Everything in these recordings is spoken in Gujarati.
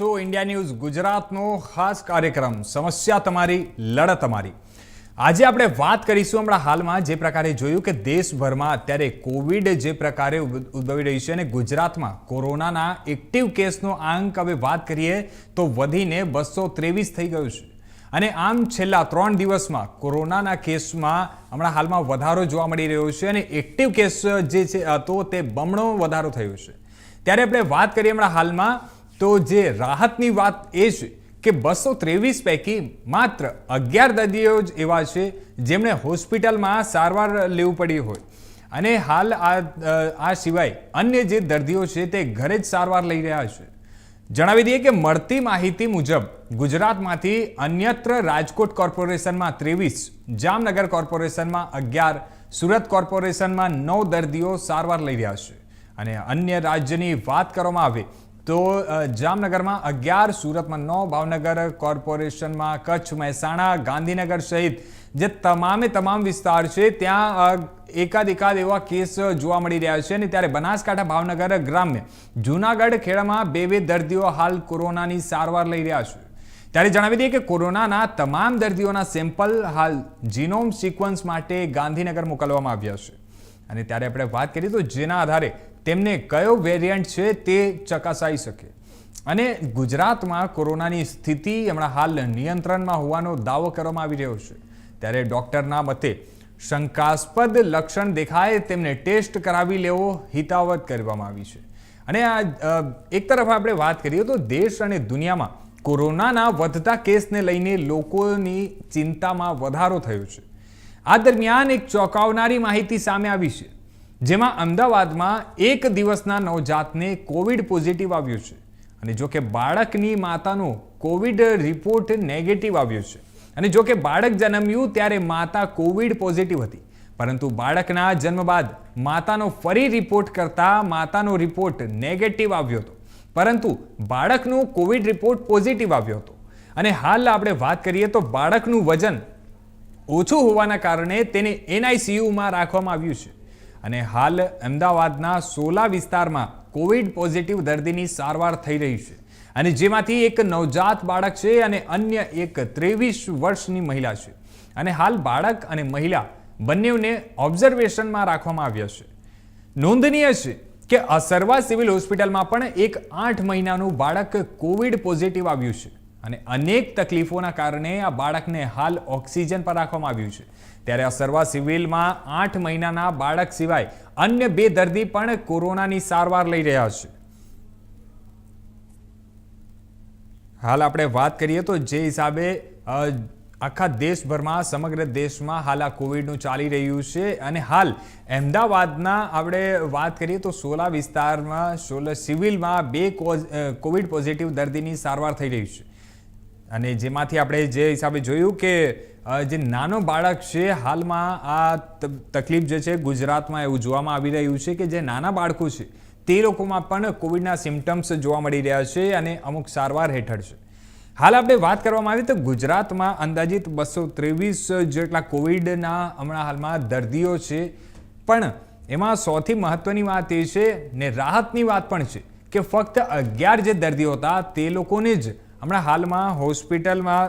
છો ઇન્ડિયા ન્યૂઝ ગુજરાતનો ખાસ કાર્યક્રમ. સમસ્યા તમારી, લડત અમારી આજે આપણે વાત કરીશું હમણાં હાલમાં જે પ્રકારે જોયું કે દેશભરમાં અત્યારે કોવિડ જે પ્રકારે ઉદ- ઉદ્ભવી રહ્યું છે અને ગુજરાતમાં કોરોનાના એક્ટિવ કેસનો આંક હવે વાત કરીએ તો વધીને બસો ત્રેવીસ થઈ ગયું છે. અને આમ છેલ્લા ત્રણ દિવસમાં કોરોનાના કેસમાં હમણાં હાલમાં વધારો જોવા મળી રહ્યો છે અને એક્ટિવ કેસ જે છે હતો તે બમણો વધારો થયો છે. ત્યારે આપણે વાત કરીએ હમણાં હાલમાં તો જે રાહતની વાત એ છે કે બસો ત્રેવીસ પૈકી માત્ર અગિયાર દર્દીઓ જ એવા છે જેમણે હોસ્પિટલમાં સારવાર લેવું પડી હોય. અને હાલ આ આ સિવાય અન્ય જે દર્દીઓ છે તે ઘરે જ સારવાર લઈ રહ્યા છે. જણાવી દઈએ કે મળતી માહિતી મુજબ ગુજરાતમાંથી અન્યત્ર રાજકોટ કોર્પોરેશનમાં ત્રેવીસ, જામનગર કોર્પોરેશનમાં અગિયાર, સુરત કોર્પોરેશનમાં નવ દર્દીઓ સારવાર લઈ રહ્યા છે. અને અન્ય રાજ્યની વાત કરવામાં આવે તો જામનગરમાં અગિયાર, સુરતમાં નવ, ભાવનગર કોર્પોરેશનમાં કચ્છ, મહેસાણા, ગાંધીનગર સહિત જે તમામે તમામ વિસ્તાર છે, ત્યાં એકાદ એકાદ એવા કેસ જોવા મળી રહ્યા છે અને ત્યારે બનાસકાંઠા, ભાવનગર ગ્રામ્ય જૂનાગઢ ખેડામાં બે બે દર્દીઓ હાલ કોરોનાની સારવાર લઈ રહ્યા છે. ત્યારે જણાવી દઈએ કે કોરોનાના તમામ દર્દીઓના સેમ્પલ હાલ જીનોમ સિક્વન્સ માટે ગાંધીનગર મોકલવામાં આવ્યા છે. અને ત્યારે આપણે વાત કરીએ તો જેના આધારે તેમને કયો વેરિયન્ટ છે તે ચકાસાઈ શકે. અને ગુજરાતમાં કોરોનાની સ્થિતિ હમણાં હાલ નિયંત્રણમાં હોવાનો દાવો કરવામાં આવી રહ્યો છે. ત્યારે ડોક્ટરના મતે શંકાસ્પદ લક્ષણ દેખાય તેમને ટેસ્ટ કરાવી લેવો હિતાવત કરવામાં આવી છે. અને આ એક તરફ આપણે વાત કરીએ તો દેશ અને દુનિયામાં કોરોનાના વધતા કેસને લઈને લોકોની ચિંતામાં વધારો થયો છે. આ દરમિયાન એક ચોંકાવનારી માહિતી સામે આવી છે. જેમાં અમદાવાદમાં એક દિવસના નવજાતને કોવિડ પોઝિટિવ આવ્યું છે. અને જો કે બાળકની માતાનો કોવિડ રિપોર્ટ નેગેટિવ આવ્યો છે. અને જો કે બાળક જન્મ્યું ત્યારે માતા કોવિડ પોઝિટિવ હતી. પરંતુ બાળકના જન્મ બાદ માતાનો ફરી રિપોર્ટ કરતા માતાનો રિપોર્ટ નેગેટિવ આવ્યો હતો. પરંતુ બાળકનો કોવિડ રિપોર્ટ પોઝિટિવ આવ્યો હતો. અને હાલ આપણે વાત કરીએ તો બાળકનું વજન ઓછું હોવાના કારણે તેને એનઆઈસીયુમાં રાખવામાં આવ્યું છે. અને હાલ અમદાવાદના સોલા વિસ્તારમાં કોવિડ પોઝિટિવ દર્દીની સારવાર થઈ રહી છે. અને જેમાંથી એક નવજાત બાળક છે અને અન્ય એક ત્રેવીસ વર્ષની મહિલા છે. અને હાલ બાળક અને મહિલા બંનેને ઓબ્ઝર્વેશનમાં રાખવામાં આવ્યા છે. નોંધનીય છે કે અસરવા સિવિલ હોસ્પિટલમાં પણ એક આઠ મહિનાનું બાળક કોવિડ પોઝિટિવ આવ્યું છે. અને અનેક તકલીફોના કારણે આ બાળકને હાલ ઓક્સિજન પર રાખવામાં આવ્યું છે. ત્યારે અસરવા સિવિલમાં આઠ મહિનાના બાળક સિવાય અન્ય બે દર્દી પણ કોરોનાની સારવાર લઈ રહ્યા છે. હાલ આપણે વાત કરીએ તો જે હિસાબે આખા દેશભરમાં, સમગ્ર દેશમાં હાલ આ કોવિડનું ચાલી રહ્યું છે અને હાલ અમદાવાદના આપણે વાત કરીએ તો સોલા વિસ્તારમાં, સોલા સિવિલમાં બે કોવિડ પોઝિટિવ દર્દીની સારવાર થઈ રહી છે. અને જેમાંથી આપણે જે હિસાબે જોયું કે જે નાનો બાળક છે, હાલમાં આ તકલીફ જે છે ગુજરાતમાં એવું જોવામાં આવી રહ્યું છે કે જે નાના બાળકો છે, તે લોકોમાં પણ કોવિડના સિમ્ટમ્સ જોવા મળી રહ્યા છે અને અમુક સારવાર હેઠળ છે. હાલ આપણે વાત કરવામાં આવી તો ગુજરાતમાં અંદાજિત બસો ત્રેવીસ જેટલા કોવિડના હમણાં હાલમાં દર્દીઓ છે. પણ એમાં સૌથી મહત્ત્વની વાત એ છે ને રાહતની વાત પણ છે કે ફક્ત અગિયાર જે દર્દીઓ હતા તે લોકોને જ હમણાં હાલમાં હોસ્પિટલમાં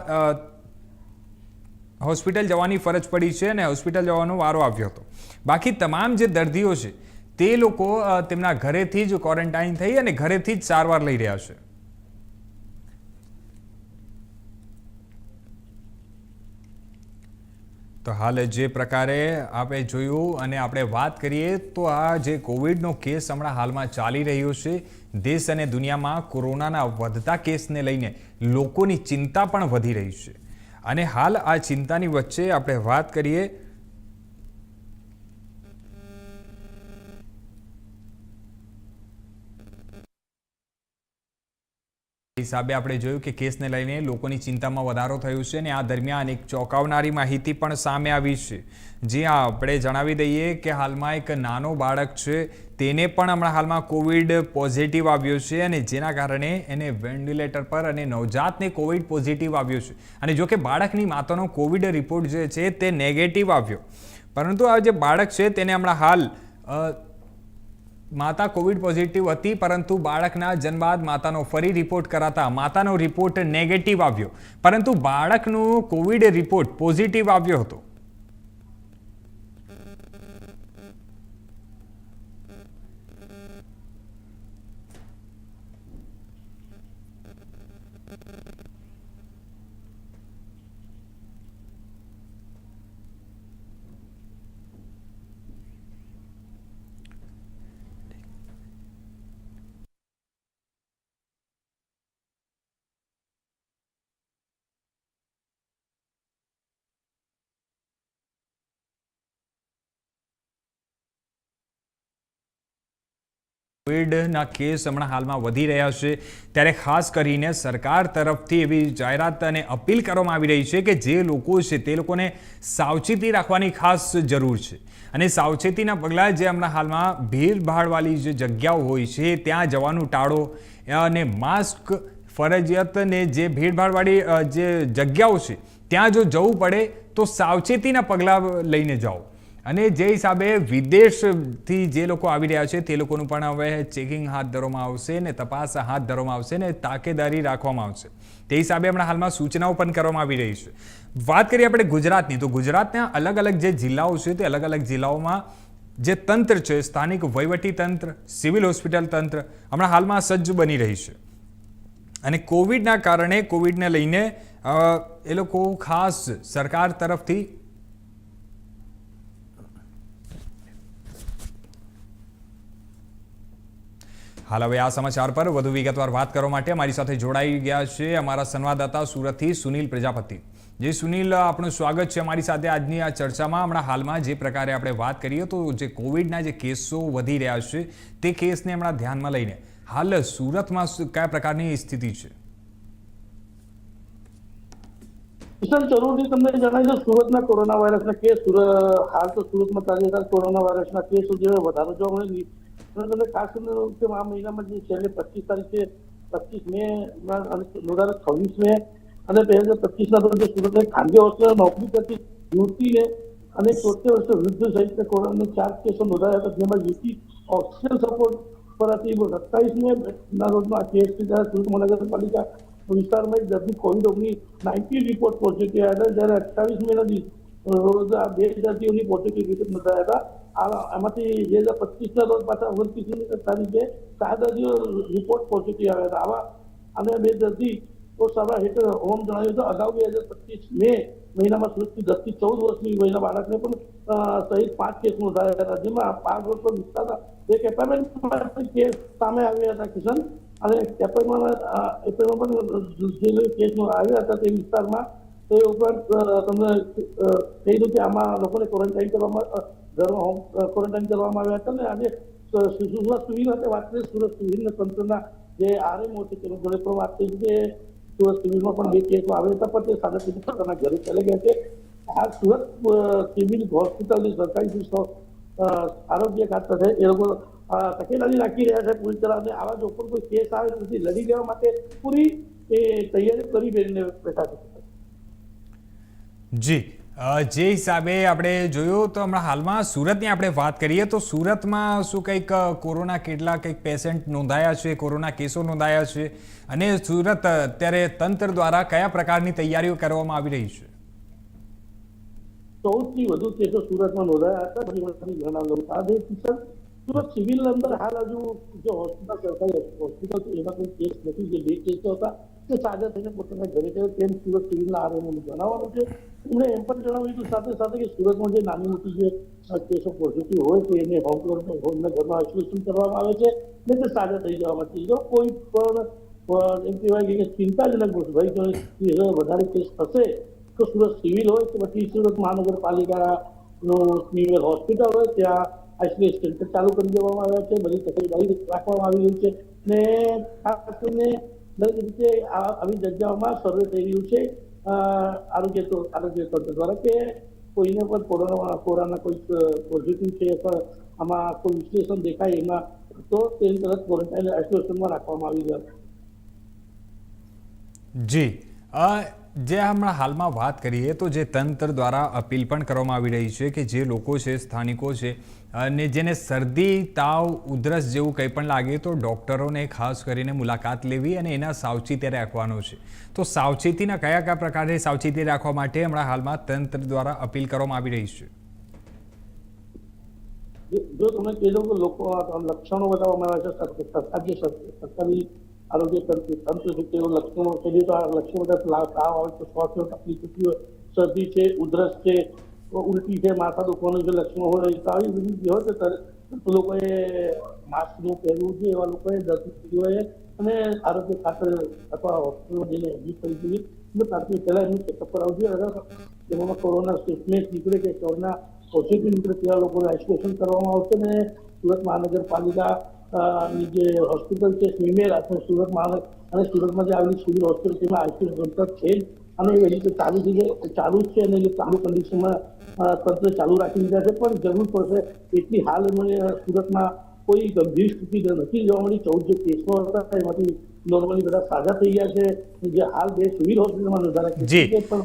હોસ્પિટલ જવાની ફરજ પડી છે અને હોસ્પિટલ જવાનો વારો આવ્યો હતો. બાકી તમામ જે દર્દીઓ છે, તે લોકો તેમના ઘરેથી જ ક્વોરન્ટાઇન થઈ અને ઘરેથી જ સારવાર લઈ રહ્યા છે. તો હાલ જે પ્રકારે આપણે જોયું અને આપણે વાત કરીએ તો આ જે કોવિડનો કેસ હમણાં હાલમાં ચાલી રહ્યો છે, દેશ અને દુનિયામાં કોરોનાના વધતા કેસને લઈને લોકોની ચિંતા પણ વધી રહી છે. અને હાલ આ ચિંતાની વચ્ચે આપણે વાત કરીએ હિસાબે આપણે જોયું કે કેસને લઈને લોકોની ચિંતામાં વધારો થયો છે અને આ દરમિયાન એક ચોંકાવનારી માહિતી પણ સામે આવી છે. જી હા આપણે જણાવી દઈએ કે હાલમાં એક નાનો બાળક છે, તેને પણ હમણાં હાલમાં કોવિડ પોઝિટિવ આવ્યો છે અને જેના કારણે એને વેન્ટિલેટર પર અને નવજાતને કોવિડ પોઝિટિવ આવ્યો છે. અને જો કે બાળકની માતાનો કોવિડ રિપોર્ટ જે છે તે નેગેટિવ આવ્યો. પરંતુ આ જે બાળક છે તેને હમણાં હાલ માતા કોવિડ પોઝિટિવ હતી, પરંતુ બાળકના જન્મ બાદ માતાનો ફરી રિપોર્ટ કરાતા માતાનો રિપોર્ટ નેગેટિવ આવ્યો. પરંતુ બાળકનો કોવિડ રિપોર્ટ પોઝિટિવ આવ્યો હતો. કોવિડના કેસ હમણાં હાલમાં વધી રહ્યા છે. ત્યારે ખાસ કરીને સરકાર તરફથી એવી જાહેરાત અને અપીલ કરવામાં આવી રહી છે કે જે લોકો છે તે લોકોને સાવચેતી રાખવાની ખાસ જરૂર છે. અને સાવચેતીના પગલાં જે હમણાં હાલમાં ભીડભાડવાળી જે જગ્યાઓ હોય છે, ત્યાં જવાનું ટાળો અને માસ્ક ફરજિયાતને જે ભીડભાડવાળી જે જગ્યાઓ છે, ત્યાં જો જવું પડે તો સાવચેતીના પગલાં લઈને જાઓ. અને જે હિસાબે વિદેશથી જે લોકો આવી રહ્યા છે, તે લોકોનું પણ હવે ચેકિંગ હાથ ધરવામાં આવશે ને તપાસ હાથ ધરવામાં આવશે ને તાકેદારી રાખવામાં આવશે. તે હિસાબે હમણાં હાલમાં સૂચનાઓ પણ કરવામાં આવી રહી છે. વાત કરીએ આપણે ગુજરાતની, તો ગુજરાતના અલગ અલગ જે જિલ્લાઓ છે, તે અલગ અલગ જિલ્લાઓમાં જે તંત્ર છે, સ્થાનિક વહીવટી તંત્ર, સિવિલ હોસ્પિટલ તંત્ર, હમણાં હાલમાં સજ્જ બની રહી છે. અને કોવિડના કારણે, કોવિડને લઈને એ લોકો ખાસ સરકાર તરફથી હાલ હવે આ સમાચાર પર વધુ વિગતવાર વાત કરવા માટે અમારી સાથે જોડાઈ ગયા છે અમારા સંવાદદાતા સુરતથી સુનિલ પ્રજાપતિ. જે સુનિલ આપણું સ્વાગત છે અમારી સાથે આજની આ ચર્ચામાં. હમણાં હાલમાં જે પ્રકારે આપણે વાત કરીએ તો જે કોવિડના જે કેસો વધી રહ્યા છે તે કેસને હમણાં ધ્યાનમાં લઈને હાલ સુરતમાં કયા પ્રકારની સ્થિતિ છે? કિશન જરૂરથી તમને જણાવી દઉં, સુરતના કોરોના વાયરસના કેસ હાલ તો સુરતમાં તાજેતર કોરોના વાયરસના કેસો જે વધારો જોવા મળે અને ખાસ આ મહિનામાં જે છેલ્લે પચીસ તારીખે પચીસ મે અને છવ્વીસ મે અને બે હજાર પચીસના રોજ સુરતની ખાનગી હોસ્પિટલમાં નોકરી કરતી યુવતીને અને ચોતેર વર્ષે વૃદ્ધ સહિત કોરોનાના ચાર કેસો નોંધાયા હતા, જેમાં યુવતી ઓક્સિજન સપોર્ટ પર હતી. સત્તાવીસ મે ના રોજમાં કેસ જ્યારે સુરત મહાનગરપાલિકા વિસ્તારમાં એક દર્દી કોવિડ ઓગણીસ નાઇન્ટી રિપોર્ટ પોઝિટિવ આવ્યા હતા, જ્યારે અઠ્ઠાવીસ મેના રોજ આ બે દર્દીઓની પોઝિટિવ રિપોર્ટ નોંધાયા હતા. આ એમાંથી બે હજાર પચીસના રોજ પાછા ઓગણત્રીસમી તારીખે ચાર દર્દીઓ રિપોર્ટ પોઝિટિવ આવ્યા હતા. આવા અને બે દર્દી સારવાર હેઠળ હોમ જણાવ્યું હતું. અગાઉ બે હજાર પચીસ મે મહિનામાં સુરતથી દસથી ચૌદ વર્ષની મહિના બાળકને પણ સહિત પાંચ કેસ નોંધાયા હતા. જેમાં પાંચ વર્ષ પર વિસ્તારના એક એપાર્ટમેન્ટ કેસ સામે આવ્યા હતા કિશન. અને એપાર્ટમેન્ટમાં એપાર્ટમેન્ટ પણ જે કેસ આવ્યા હતા તે વિસ્તારમાં તે ઉપરાંત તમને દઉં કે આમાં લોકોને ક્વોરન્ટાઇન કરવામાં ઘરમાં હોમ ક્વોરન્ટાઇન કરવામાં આવ્યા હતા ને આજે સુરત સુવિધા સાથે વાત કરીએ સુરત સુવિધા તંત્રના જે આરએમઓ છે, તેની જોડે પણ વાત થઈ છે. સુરત સિવિલમાં પણ બે કેસો આવ્યા હતા પણ તે સાડા ત્રીસ પોતાના ઘરે ચાલી ગયા છે. આ સુરત સિવિલ હોસ્પિટલની સરકારી આરોગ્ય ખાતા છે, એ લોકો તકેદારી રાખી રહ્યા છે પૂરી તરફ, અને આવા જો પણ કોઈ કેસ આવે તેથી લડી લેવા માટે પૂરી, એ તૈયારી કરી બેસીને બેઠા છે. જી. જે હિસાબે આપણે જોયું તો હમણાં હાલમાં સુરતની આપણે વાત કરીએ તો સુરતમાં શું કંઈક કોરોના કેટલા કંઈક પેશન્ટ નોંધાયા છે, કોરોના કેસો નોંધાયા છે અને સુરત અત્યારે તંત્ર દ્વારા કયા પ્રકારની તૈયારીઓ કરવામાં આવી રહી છે? સૌથી વધુ કેસો સુરતમાં નોંધાયા હતા. સુરત સિવિલ અંદર હાલ હજુ હોસ્પિટલ હોસ્પિટલ એમાં કોઈ કેસ નથી. જે બે કેસો હતા. તે સાજા થઈને પોતાના ઘરે ગયો તેમ સુરત સિવિલના આરએમઓ જણાવવાનું છે. એમણે એમ પણ જણાવ્યું હતું સાથે સાથે કે સુરતમાં જે નાની મોટી જે કેસો પોઝિટિવ હોય તો એને હોમ હોમના ઘરમાં આઇસોલેશન કરવામાં આવે છે. ને તે સાજા થઈ જવા માટે. જો કોઈ પણ એમ કહેવાય કે ચિંતાજનક વસ્તુ, ભાઈ, જો વધારે કેસ થશે, તો સુરત સિવિલ હોય કે પછી સુરત મહાનગરપાલિકાનો સિવિલ હોસ્પિટલ હોય, ત્યાં આઈસોલેશન સેન્ટર ચાલુ કરી દેવામાં આવ્યા છે. બધી તકેદારી રાખવામાં આવી રહી છે. ને ખાસ કરીને દરેક રીતે આવી જગ્યાઓમાં સર્વે થઈ રહ્યું છે. આરોગ્ય આરોગ્ય તંત્ર દ્વારા કે કોઈને પણ કોરોના કોરોના કોઈ પોઝિટિવ છે અથવા આમાં કોઈ વિશ્લેષણ દેખાય એમાં, તો તેની તરત ક્વોરન્ટાઇન આઇસોલેશનમાં રાખવામાં આવી રહ્યા જી. જે હમણાં હાલમાં વાત કરીએ તો જે તંત્ર દ્વારા અપીલ પણ કરવામાં આવી રહી છે કે જે લોકો છે સ્થાનિકો છે અને જેને શરદી તાવ ઉધરસ જેવું કંઈ પણ લાગે તો ડૉક્ટરોને ખાસ કરીને મુલાકાત લેવી અને એના સાવચેતી રાખવાનો છે તો સાવચેતીના કયા કયા પ્રકારની સાવચેતી રાખવા માટે હમણાં હાલમાં તંત્ર દ્વારા અપીલ કરવામાં આવી રહી છે જો- તમે કહેજો કે લોકો લક્ષણો બતાવવામાં આવે છે આરોગ્ય તંત્ર તંત્ર છે તેઓ લક્ષણો શરીર લક્ષણો બધા તાવ આવે તો શ્વાસ લેવામાં તકલીફ થતી હોય, શરદી છે, ઉધરસ છે ઉલટી છે, માથા દુખવાનું જે લક્ષણો હોય તો આવી બધી જે હોય તો લોકોએ માસ્કનું પહેરવું જોઈએ, એવા લોકોએ દર્દીઓએ અને આરોગ્ય ખાતર અથવા હોસ્પિટલમાં જઈને એડમિટ કરી જોઈએ. એટલે પ્રાથમિક પહેલાં એમનું ચેકઅપ કરાવવું જોઈએ. અગર તેમાં કોરોના સ્ટેટમેન્ટ નીકળે કે કોરોના પોઝિટિવ નીકળે, તેવા લોકોને આઇસોલેશન કરવામાં આવશે ને સુરત મહાનગરપાલિકા અ, જે હોસ્પિટલ છે સ્મીમેર અથવા સુરત મહાનગર અને સુરતમાં જે આવેલી સિવિલ હોસ્પિટલ તેમાં આઈસીયુ તંત્ર છે અને એ રીતે ચાલુ થઈ ચાલુ છે અને એ ચાલુ કન્ડિશનમાં તંત્ર ચાલુ રાખી દીધા છે. પણ જરૂર પડશે એટલી હાલ મને સુરતમાં કોઈ ગંભીર સ્થિતિ નથી જોવા મળી. ચૌદ જે કેસો હતા એમાંથી નોર્મલી બધા સાજા થઈ ગયા છે. જે હાલ બે સિવિલ હોસ્પિટલમાં નોંધાયા છે. પણ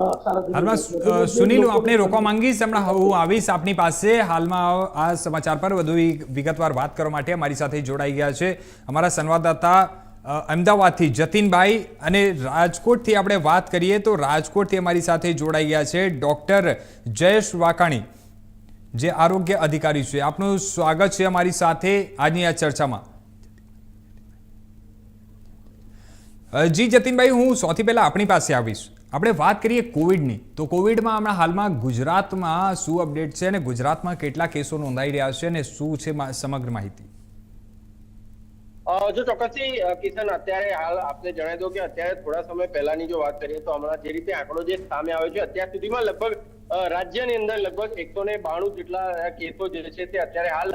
હાલમાં. સુનિલ હું આપને રોકવા માંગીશ? હમણાં હું આવીશ આપની પાસે. હાલમાં આ સમાચાર પર વધુ વિગતવાર વાત કરવા માટે અમારી સાથે જોડાઈ ગયા છે અમારા સંવાદદાતા અમદાવાદથી જતીનભાઈ અને રાજકોટથી આપણે વાત કરીએ તો રાજકોટથી અમારી સાથે જોડાઈ ગયા છે ડૉક્ટર જયેશ વાકાણી જે આરોગ્ય અધિકારી છે. આપનું સ્વાગત છે અમારી સાથે આજની આ ચર્ચામાં. જી જતીનભાઈ, હું સૌથી પહેલા આપણી પાસે આવીશ. આપણે વાત કરીએ કોવિડની. તો કોવિડમાં હમણાં હાલમાં ગુજરાતમાં શું અપડેટ છે અને ગુજરાતમાં કેટલા કેસો નોંધાઈ રહ્યા છે અને શું છે સમગ્ર માહિતી? જો ચોક્કસથી કિશન, અત્યારે હાલ આપને જણાવી દઉં કે અત્યારે થોડા સમય પહેલાની જો વાત કરીએ તો હમણાં જે રીતે આંકડો જે સામે આવ્યો છે, અત્યાર સુધીમાં લગભગ રાજ્યની અંદર લગભગ એકસો ને બાણું જેટલા કેસો જે છે તે અત્યારે હાલ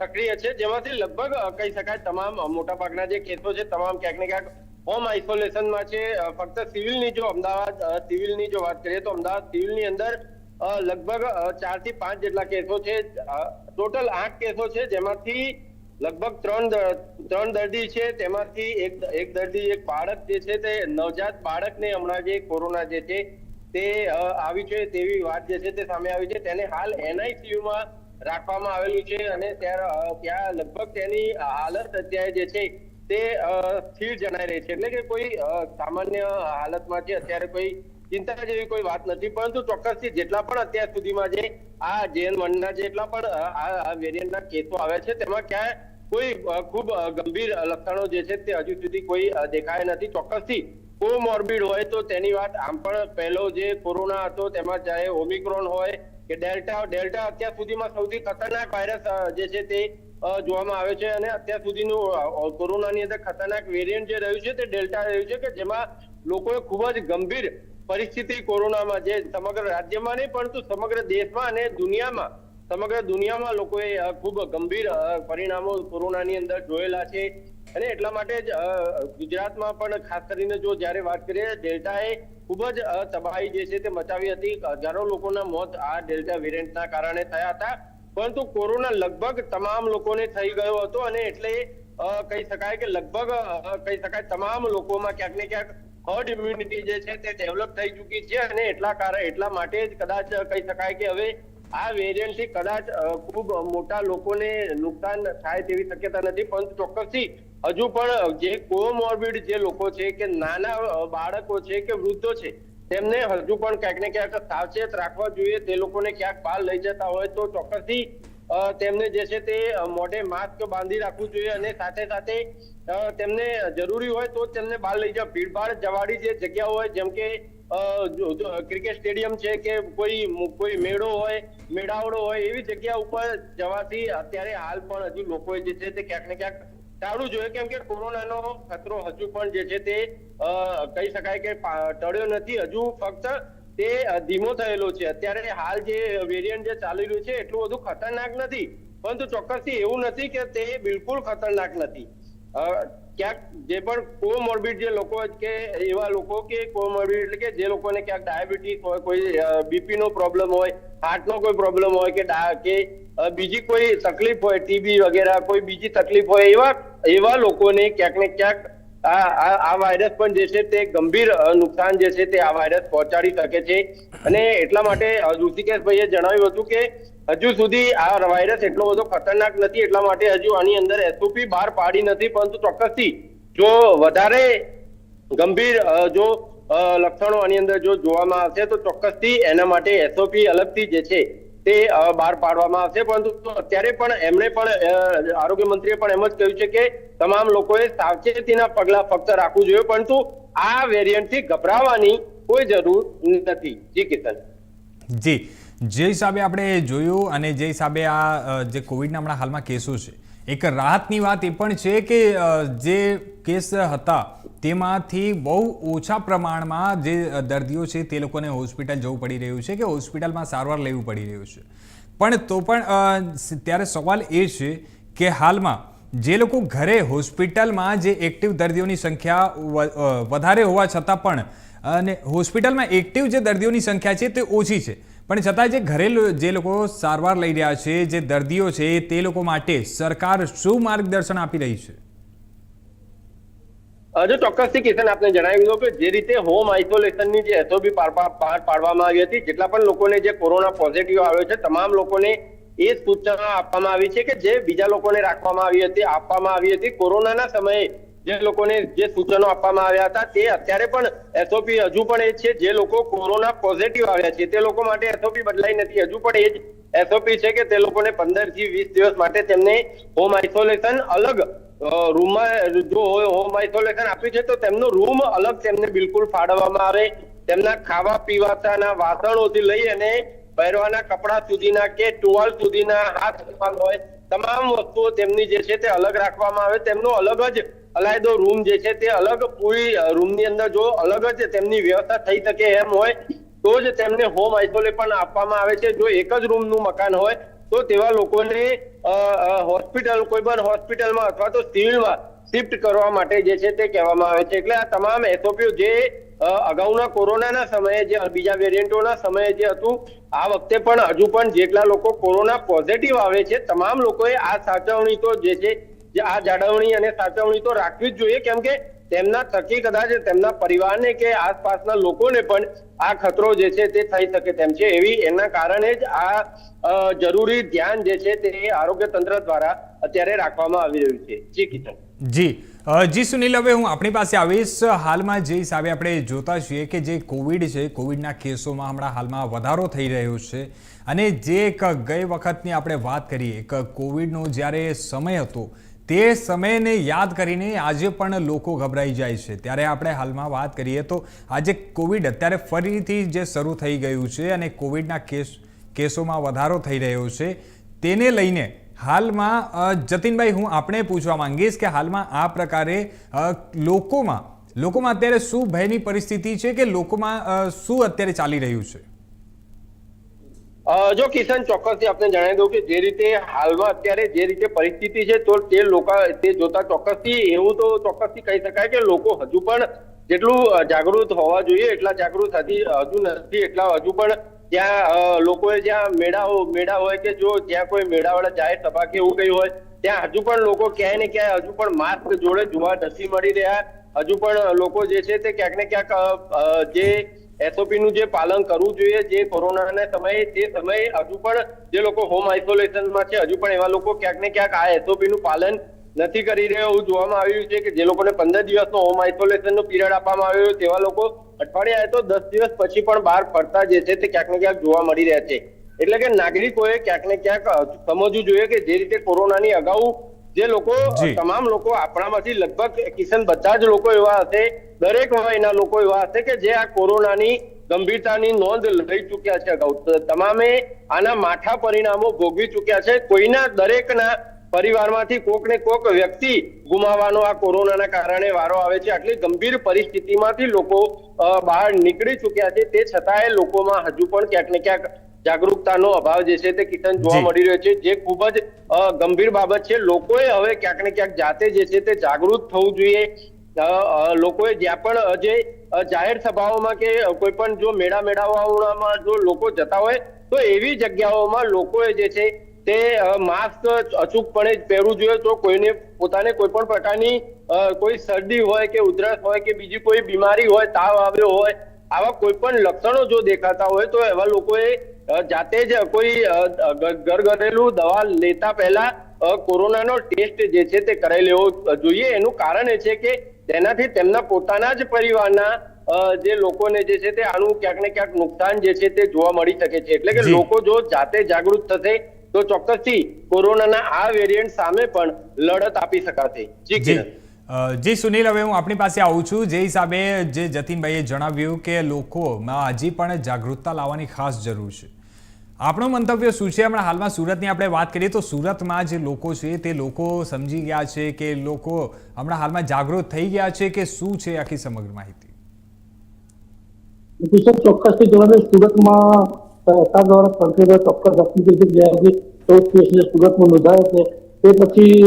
સક્રિય છે. જેમાંથી લગભગ કહી શકાય, તમામ મોટા મોટાભાગના જે કેસો છે, તમામ ક્યાંક ને ક્યાંક હોમ આઇસોલેશનમાં છે. ફક્ત સિવિલની જો અમદાવાદ સિવિલની જો વાત કરીએ તો અમદાવાદ સિવિલની અંદર લગભગ ચારથી પાંચ જેટલા કેસો છે. ટોટલ આઠ કેસો છે. જેમાંથી લગભગ ત્રણ ત્રણ દર્દી છે. તેમાંથી એક એક દર્દી, એક બાળક જે છે તે નવજાત બાળકને હમણાં જે કોરોના જે છે તે આવી છે તેવી વાત જે છે તે સામે આવી છે. તેને હાલ એનઆઈસીયુમાં રાખવામાં આવેલું છે અને ત્યાં લગભગ તેની હાલત અત્યારે જે છે તે સ્થિર જણાઈ રહી છે. એટલે કે કોઈ સામાન્ય હાલતમાં છે અત્યારે કોઈ ચિંતા જેવી કોઈ વાત નથી, પરંતુ ચોક્કસથી જેટલા પણ અત્યાર સુધીમાં જે આ જેન વનના જેટલા પણ આ વેરિયન્ટના કેસો આવ્યા છે, તેમાં ક્યાંય કોઈ ખૂબ ગંભીર લક્ષણો જે છે તે હજુ સુધી કોઈ દેખાય નથી. ચોક્કસથી કોમોર્બિડ હોય તો તેની વાત આમ પણ પહેલો જે કોરોના હતો, તેમાં ચાહે ઓમિક્રોન હોય કે ડેલ્ટા ડેલ્ટા અત્યાર સુધીમાં સૌથી ખતરનાક વાયરસ જે છે તે જોવામાં આવે છે અને અત્યાર સુધીનું કોરોનાની અંદર ખતરનાક વેરિયન્ટ જે રહ્યું છે તે ડેલ્ટા રહ્યું છે કે જેમાં લોકોએ ખૂબ જ ગંભીર પરિસ્થિતિ કોરોનામાં જે સમગ્ર રાજ્યમાં નહીં, પરંતુ સમગ્ર દેશમાં અને દુનિયામાં, સમગ્ર દુનિયામાં લોકોએ ખૂબ ગંભીર પરિણામો કોરોનાની અંદર જોયેલા છે. અને એટલા માટે જ ગુજરાતમાં પણ ખાસ કરીને જો જ્યારે વાત કરીએ, ડેલ્ટાએ ખૂબ જ તબાહી જે છે તે મચાવી હતી. હજારો લોકોના મોત આ ડેલ્ટા વેરિયન્ટના કારણે થયા હતા. પરંતુ કોરોના લગભગ તમામ લોકોને થઈ ગયો હતો અને એટલે કહી શકાય કે લગભગ કહી શકાય તમામ લોકોમાં ક્યાંક ને ક્યાંક હર્ડ ઇમ્યુનિટી જે છે તે ડેવલપ થઈ ચૂકી છે અને એટલા કારણ, એટલા માટે જ કદાચ, કહી શકાય કે હવે આ વેરિયન્ટથી કદાચ ખૂબ મોટા લોકોને નુકસાન થાય તેવી શક્યતા નથી, પરંતુ ચોક્કસથી હજુ પણ જે કોમોર્બિડ જે લોકો છે કે નાના બાળકો છે કે વૃદ્ધો છે તેમને હજુ પણ ક્યાંક ને ક્યાંક સાવચેત રાખવા જોઈએ. તે લોકોને ક્યાંક બહાર લઈ જતા હોય તો ચોક્કસથી તેમને જે છે તે મોઢે માસ્ક બાંધી રાખવું જોઈએ અને સાથે સાથે તેમને જરૂરી હોય તો તેમને બહાર લઈ જાવ ભીડભાડ જવાળી જે જગ્યા હોય, જેમ કે ક્રિકેટ સ્ટેડિયમ છે કે કોઈ કોઈ મેળો હોય, મેળાવડો હોય, એવી જગ્યા ઉપર જવાથી અત્યારે હાલ પણ હજુ લોકોએ જે છે તે ક્યાંક ને ક્યાંક ટાળવું જોઈએ, કેમ કે કોરોનાનો ખતરો હજુ પણ જે છે તે કહી શકાય કે ટળ્યો નથી. હજુ ફક્ત તે ધીમો થયેલો છે. અત્યારે હાલ જે વેરિયન્ટ જે ચાલી રહ્યું છે, એટલું બધું ખતરનાક નથી. પરંતુ ચોક્કસથી એવું નથી કે તે બિલકુલ ખતરનાક નથી. ક્યાંક જે પણ કોમોર્બિડ જે લોકો કે એવા લોકો કે કોમોર્બિડ એટલે કે જે લોકોને ક્યાંક ડાયાબિટીસ હોય, કોઈ બીપી નો પ્રોબ્લેમ હોય હાર્ટનો કોઈ પ્રોબ્લેમ હોય કે કે બીજી કોઈ તકલીફ હોય ટીબી વગેરે, કોઈ બીજી તકલીફ હોય એવા એવા લોકોને ક્યાંક ને ક્યાંક આ આ વાયરસ પણ જે છે તે ગંભીર નુકસાન જે છે તે આ વાયરસ પહોંચાડી શકે છે. અને એટલા માટે ઋષિકેશભાઈએ જણાવ્યું હતું કે હજુ સુધી આ વાયરસ એટલો બધો ખતરનાક નથી, એટલા માટે હજુ આની અંદર એસઓપી બહાર પાડી નથી, પરંતુ ચોક્કસથી જો વધારે ગંભીર જો લક્ષણો આની અંદર જો જોવામાં આવશે, તો ચોક્કસથી એના માટે એસઓપી અલગથી જે છે તે બહાર પાડવામાં આવશે. પરંતુ અત્યારે પણ એમણે પણ આરોગ્ય મંત્રીએ પણ એમ જ કહ્યું છે કે તમામ લોકોએ સાવચેતીના પગલા ફક્ત રાખવું જોઈએ, પરંતુ આ વેરિયન્ટથી ગભરાવાની કોઈ જરૂર નથી. જી કિશન. જી. જે હિસાબે આપણે જોયું અને જે હિસાબે આ જે કોવિડના હમણાં હાલમાં કેસો છે, એક રાહતની વાત એ પણ છે કે જે કેસ હતા તેમાંથી બહુ ઓછા પ્રમાણમાં જે દર્દીઓ છે તે લોકોને હોસ્પિટલ જવું પડી રહ્યું છે કે હોસ્પિટલમાં સારવાર લેવું પડી રહ્યું છે. પણ તો પણ ત્યારે સવાલ એ છે કે હાલમાં જે લોકો ઘરે હોસ્પિટલમાં જે એક્ટિવ દર્દીઓની સંખ્યા વધારે હોવા છતાં પણ, અને હોસ્પિટલમાં એક્ટિવ જે દર્દીઓની સંખ્યા છે તે ઓછી છે. પણ છતાં જે ઘરે જે લોકો સારવાર લઈ રહ્યા છે, જે દર્દીઓ છે, તે લોકો માટે સરકાર શું માર્ગદર્શન આપી રહી છે? હજુ ચોક્કસથી કિશન આપને જણાવી દઉં કે જે રીતે હોમ આઇસોલેશનની જે એસઓપી બહાર પાડવામાં આવી હતી, જેટલા પણ લોકોને જે કોરોના પોઝિટિવ આવ્યો છે, તમામ લોકોને એ સૂચના આપવામાં આવી છે કે જે બીજા લોકોને રાખવામાં આવી હતી, આપવામાં આવી હતી. કોરોનાના સમયે જે લોકોને જે સૂચનો આપવામાં આવ્યા હતા તે અત્યારે પણ એસઓપી હજુ પણ એ છે, જે લોકો કોરોના પોઝિટિવ આવ્યા છે, તે લોકો માટે એસઓપી બદલાઈ નથી. હજુ પણ એ જ એસઓપી છે કે તે લોકોને પંદરથી વીસ દિવસ માટે તેમને હોમ આઇસોલેશન અલગ રૂમમાં જો હોમ આઇસોલેશન આપ્યું છે, તો તેમનો રૂમ અલગ તેમને બિલકુલ ફાળવવામાં આવે. તેમના ખાવા પીવાના વાસણોથી લઈ અને પહેરવાના કપડા સુધીના કે ટુવાલ સુધીના હાથ હોય, તમામ વસ્તુઓ તેમની જે છે તે અલગ રાખવામાં આવે. તેમનો અલગ જ અલાયદો રૂમ જે છે તે અલગ પૂરી રૂમની અંદર જો અલગ જ તેમની વ્યવસ્થા થઈ શકે એમ હોય, તો જ તેમને હોમ આઇસોલેશન આપવામાં આવે છે. જો એક જ રૂમનું મકાન હોય, તો તેવા લોકોને હોસ્પિટલ કોઈ પણ હોસ્પિટલમાં અથવા તો સિવિલમાં શિફ્ટ કરવા માટે જે છે તે કહેવામાં આવે છે. એટલે આ તમામ એસઓપીઓ જે અગાઉના કોરોનાના સમયે જે બીજા વેરિયન્ટોના સમયે જે હતું, આ વખતે પણ હજુ પણ જેટલા લોકો કોરોના પોઝિટિવ આવે છે, તમામ લોકોએ આ સાચવણી તો જે છે આ જાળવણી અને સાચવણી તો રાખવી જ જોઈએ, કેમ કે તેમના થકી કદાચ તેમના પરિવારને કે આસપાસના લોકોને પણ આ ખતરો જે છે તે થઈ શકે તેમ છે. એવી એના કારણે જ આ જરૂરી ધ્યાન જે છે તે આરોગ્ય તંત્ર દ્વારા અત્યારે રાખવામાં આવી રહ્યું છે. જી, કિશન. જી. જી, સુનિલ, હવે હું આપણી પાસે આવીશ. હાલમાં જે હિસાબે આપણે જોતા છીએ કે જે કોવિડ છે, કોવિડના કેસોમાં હમણાં હાલમાં વધારો થઈ રહ્યો છે. અને જે એક ગઈ વખતની આપણે વાત કરીએ, એક કોવિડનો જ્યારે સમય હતો તે સમયને યાદ કરીને આજે પણ લોકો ગભરાઈ જાય છે. ત્યારે આપણે હાલમાં વાત કરીએ તો આજે કોવિડ અત્યારે ફરીથી જે શરૂ થઈ ગયું છે અને કોવિડના કેસ, કેસોમાં વધારો થઈ રહ્યો છે, તેને લઈને હાલમાં જતીનભાઈ, હું આપણે પૂછવા માંગીશ કે હાલમાં આ પ્રકારે લોકોમાં લોકોમાં અત્યારે શું ભયની પરિસ્થિતિ છે કે લોકોમાં શું અત્યારે ચાલી રહ્યું છે? જો કિશન, ચોક્કસથી આપને જણાવી દઉં કે જે રીતે હાલમાં અત્યારે જે રીતે પરિસ્થિતિ છે, તો તે લોકો, તે જોતા ચોક્કસથી એવું તો ચોક્કસથી કહી શકાય કે લોકો હજુ પણ જેટલું જાગૃત હોવા જોઈએ, એટલા જાગૃત હતી હજુ નથી, એટલા હજુ પણ ત્યાં લોકોએ જ્યાં મેળાઓ, મેળા હોય કે જો જ્યાં કોઈ મેળાવાળા જાહેર સભા કે એવું કઈ હોય, ત્યાં હજુ પણ લોકો ક્યાંય ને ક્યાંય હજુ પણ માસ્ક જોડે જોવા નથી મળી રહ્યા. હજુ પણ લોકો જે છે તે ક્યાંક ને ક્યાંક જે એસઓપી નું જે પાલન કરવું જોઈએ જે કોરોનાના સમયે, તે સમયે હજુ પણ જે લોકો હોમ આઇસોલેશનમાં છે, હજુ પણ એવા લોકો ક્યાંક ને ક્યાંક આ એસઓપી નું પાલન નથી કરી રહ્યા. એવું જોવામાં આવ્યું છે કે જે લોકોને પંદર દિવસનો હોમ આઇસોલેશનનો પીરિયડ આપવામાં આવ્યો તેવા લોકો અઠવાડિયા તો દસ દિવસ પછી પણ બહાર ફરતા જે છે તે ક્યાંક ને ક્યાંક જોવા મળી રહ્યા છે. એટલે કે નાગરિકોએ ક્યાંક ને ક્યાંક સમજવું જોઈએ કે જે રીતે કોરોનાની અગાઉ જે લોકો તમામ લોકો આપણામાંથી લગભગ કિશન બધા જ લોકો એવા હશે દરેક વયના લોકો એવા હશે કે જે આ કોરોનાની ગંભીરતાની નોંધ લઈ ચૂક્યા છે અગાઉ. તમામે આના માઠા પરિણામો ભોગવી ચૂક્યા છે. કોઈના દરેકના પરિવારમાંથી કોક ને કોક વ્યક્તિ ગુમાવવાનો આ કોરોનાના કારણે વારો આવે છે. આટલી ગંભીર પરિસ્થિતિમાંથી લોકો બહાર નીકળી ચૂક્યા છે. તે છતાંય લોકોમાં હજુ પણ ક્યાંક ને ક્યાંક જાગૃતતાનો અભાવ જે છે તે કિશન જોવા મળી રહ્યો છે. જે ખૂબ જ ગંભીર બાબત છે. લોકોએ હવે ક્યાંક ને ક્યાંક જાતે જે છે તે જાગૃત થવું જોઈએ. લોકોએ જ્યાં પણ જે જાહેર સભાઓમાં કે કોઈ પણ જો મેળા મેળાવડામાં જો લોકો જતા હોય તો એવી જગ્યાઓમાં લોકોએ જે છે તે માસ્ક અચૂકપણે જ પહેરવું જોઈએ. તો કોઈને પોતાને કોઈ પણ પ્રકારની કોઈ શરદી હોય કે ઉધરસ હોય કે બીજી કોઈ બીમારી હોય તાવ આવ્યો હોય આવા કોઈ પણ લક્ષણો જો દેખાતા હોય તો એવા લોકોએ જાતે જ કોઈ ઘર ઘરેલું દવા લેતા પહેલા કોરોનાનો ટેસ્ટ જે છે તે કરાવી લેવો જોઈએ. એનું કારણ એ છે કે તેનાથી તેમના પોતાના જ પરિવારના જે લોકોને જે છે તે આનું ક્યાંક ને ક્યાંક નુકસાન જે છે તે જોવા મળી શકે છે. એટલે કે લોકો જો જાતે જાગૃત થશે તો ચોક્કસથી કોરોનાના આ વેરિયન્ટ સામે પણ લડત આપી શકાશે. જી. જી. સુનિલ, હવે હું આપણી પાસે આવું છું. જે હિસાબે જે જતીનભાઈએ જણાવ્યું કે લોકોમાં હજી પણ જાગૃતતા લાવવાની ખાસ જરૂર છે. આપણું મંતવ્ય શું છે? હમણાં હાલમાં સુરતની આપણે વાત કરીએ તો સુરતમાં જે લોકો છે તે લોકો સમજી ગયા છે કે લોકો હમણાં હાલમાં જાગૃત થઈ ગયા છે કે શું છે આખી સમગ્ર માહિતી? ચોક્કસથી જણાવે સુરતમાં સરકાર દ્વારા તંત્ર ચોક્કસ એપ્લિકેશન જે આજે ચૌદ કેસ સુરતમાં નોંધાયો છે તે પછી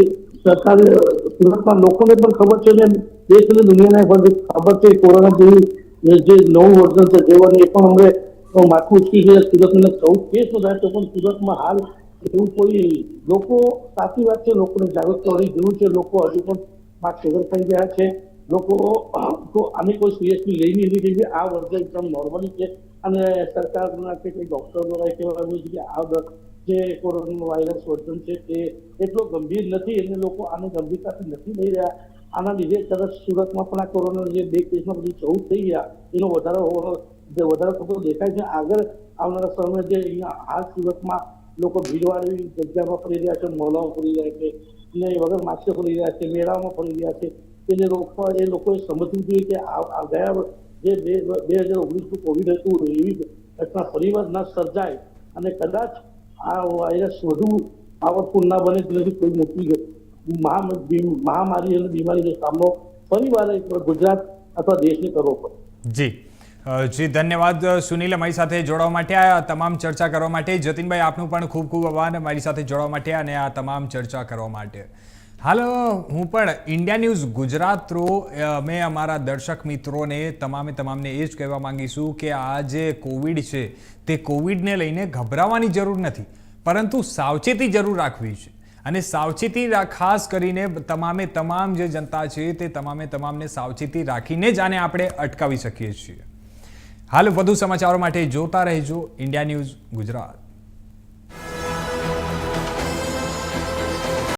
સરકાર સુરતના લોકોને પણ ખબર છે ને દેશ અને દુનિયાને પણ ખબર છે કોરોના જેવી જે નવું વર્ઝન છે, જેવાની એ પણ અમને માથું ઉચકી છે, સુરતમાં ચૌદ કેસ વધારે તો પણ સુરતમાં હાલ એવું કોઈ લોકો, સાચી વાત છે, લોકોને જાગૃત કરવાની જરૂર છે, લોકો હજુ પણ માસ્ક વગર થઈ ગયા છે, લોકો, તો આની કોઈ સિરિયસલી લઈ નહીં લીધી છે, આ વર્ઝન એકદમ નોર્મલી છે, અને સરકારના કે કોઈ ડોક્ટર દ્વારા કહેવાનું છે કે આ જે કોરોના વાયરસ વર્ઝન છે તે એટલો ગંભીર નથી અને લોકો આને ગંભીરતાથી નથી લઈ રહ્યા. આના લીધે તરત સુરતમાં પણ આ કોરોના જે બે કેસમાં બધું ચૌદ થઈ ગયા, એનો વધારો હોવાનો- વધારો થતો દેખાય છે. આગળ આવનારા સમયમાં જે અહીંયા હાલ સુરતમાં લોકો ભીડવાળી જગ્યામાં ફરી રહ્યા છે મોલામાં ફરી રહ્યા છે, ને વગર માસ્ક ફરી રહ્યા છે, મેળામાં ફરી રહ્યા છે. એને રોકવા એ લોકોએ સમજવું જોઈએ કે આ આ ગયા જે બે બે હજાર ઓગણીસનું કોવિડ હતું એવી ઘટના ફરીવાર ન સર્જાય. અને કદાચ આ વાયરસ વધુ પાવરફુલ ના બને તેનાથી કોઈ મોટી મહા- મહામારી અને બીમારીનો સામનો ફરીવાર ગુજરાત અથવા દેશને કરવો પડે. જી. જી, ધન્યવાદ સુનિલ અમારી સાથે જોડવા માટે. આ તમામ ચર્ચા કરવા માટે. જતીનભાઈ, આપનું પણ ખૂબ ખૂબ આભાર. મારી સાથે જોડવા માટે અને આ તમામ ચર્ચા કરવા માટે. હાલ, હું પણ ઇન્ડિયા ન્યૂઝ ગુજરાત થ્રુ. અમે અમારા દર્શક મિત્રોને તમામે તમામને એ જ કહેવા માંગીશું કે આ જે કોવિડ છે, તે કોવિડને લઈને ગભરાવાની જરૂર નથી, પરંતુ સાવચેતી જરૂર રાખવી છે. અને સાવચેતી ખાસ કરીને તમામે તમામ જે જનતા છે, તે તમામે તમામને સાવચેતી રાખીને જ આને આપણે અટકાવી શકીએ છીએ. હાલ વધુ સમાચારો માટે જોતા રહેજો ઇન્ડિયા ન્યૂઝ ગુજરાત.